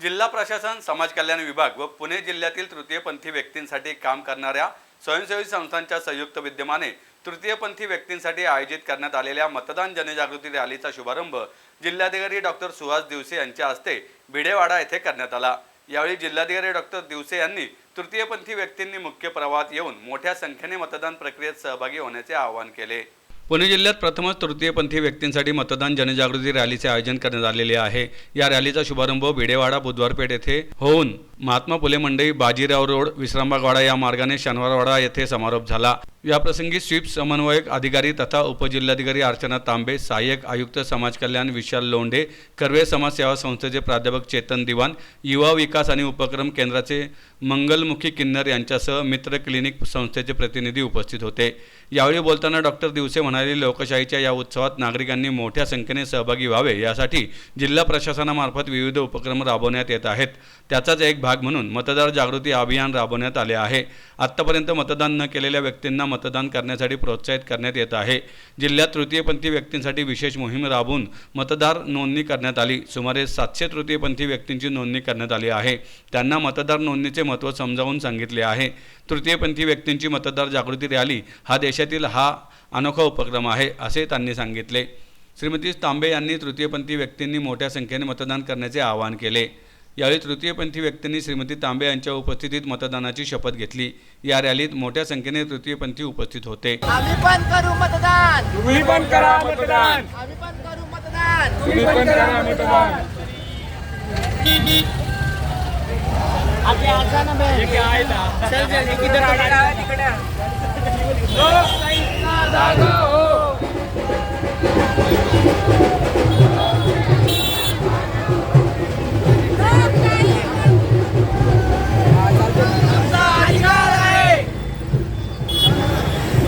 जिल्हा प्रशासन समाज कल्याण विभाग व पुणे जिल्ह्यातील तृतीयपंथी व्यक्तींसाठी काम करणाऱ्या स्वयंसेवी संस्थांच्या संयुक्त विद्यमाने तृतीयपंथी व्यक्तींसाठी आयोजित करण्यात आलेल्या मतदान जनजागृती रॅलीचा शुभारंभ जिल्हाधिकारी डॉक्टर सुहास दिवसे यांच्या हस्ते भिडेवाडा येथे करण्यात आला. यावेळी जिल्हाधिकारी डॉक्टर दिवसे यांनी तृतीयपंथी व्यक्तींनी मुख्य प्रवाहात येऊन मोठ्या संख्येने मतदान प्रक्रियेत सहभागी होण्याचे आवाहन केले. पुणे जिल्ह्यात प्रथमच तृतीयपंथी व्यक्तींसाठी मतदान जनजागृती रॅलीचे आयोजन करण्यात आलेले आहे. या रॅलीचा शुभारंभ भिडेवाडा बुधवारपेठ येथे होऊन महात्मा फुले मंडई बाजीराव रोड विश्रामबागवाडा या मार्गाने शनिवारवाडा येथे समारोप झाला. याप्रसंगी स्वीप समन्वयक अधिकारी तथा उपजिल्हाधिकारी अर्चना तांबे सहाय्यक आयुक्त समाज कल्याण विशाल लोंढे कर्वे समाज सेवा संस्थेचे प्राध्यापक चेतन दिवान युवा विकास आणि उपक्रम केंद्राचे मंगलमुखी किन्नर यांच्यासह मित्र क्लिनिक संस्थेचे प्रतिनिधी उपस्थित होते. यावेळी बोलताना डॉक्टर दिवसे म्हणाले लोकशाहीच्या या उत्सवात नागरिकांनी मोठ्या संख्येने सहभागी व्हावे यासाठी जिल्हा प्रशासनामार्फत विविध उपक्रम राबवण्यात येत आहेत. त्याचाच एक भाग म्हणून मतदार जागृती अभियान राबवण्यात आले आहे. आत्तापर्यंत मतदान न केलेल्या व्यक्तींना मतदान करण्यासाठी प्रोत्साहित करण्यात येत आहे. जिल्ह्यात तृतीयपंथी व्यक्तींसाठी विशेष मोहीम राबवून मतदार नोंदणी करण्यात आली. सुमारे सातशे तृतीयपंथी व्यक्तींची नोंदणी करण्यात आली आहे. त्यांना मतदार नोंदणीचे महत्त्व समजावून सांगितले आहे. तृतीयपंथी व्यक्तींची मतदार जागृती रॅली हा देशातील हा अनोखा उपक्रम आहे असे त्यांनी सांगितले. श्रीमती तांबे यांनी तृतीयपंथी व्यक्तींनी मोठ्या संख्येने मतदान करण्याचे आवाहन केले. यावेळी तृतीयपंथी व्यक्तींनी श्रीमती तांबे यांच्या उपस्थितीत मतदानाची शपथ घेतली. या रॅलीत मोठ्या संख्येने तृतीयपंथी उपस्थित होते. आम्ही पण करू मतदान. तुम्ही पण करा मतदान. आम्ही पण करू मतदान. तुम्ही पण करा मतदान. आगे आजा ना मैं चल चल किधर आ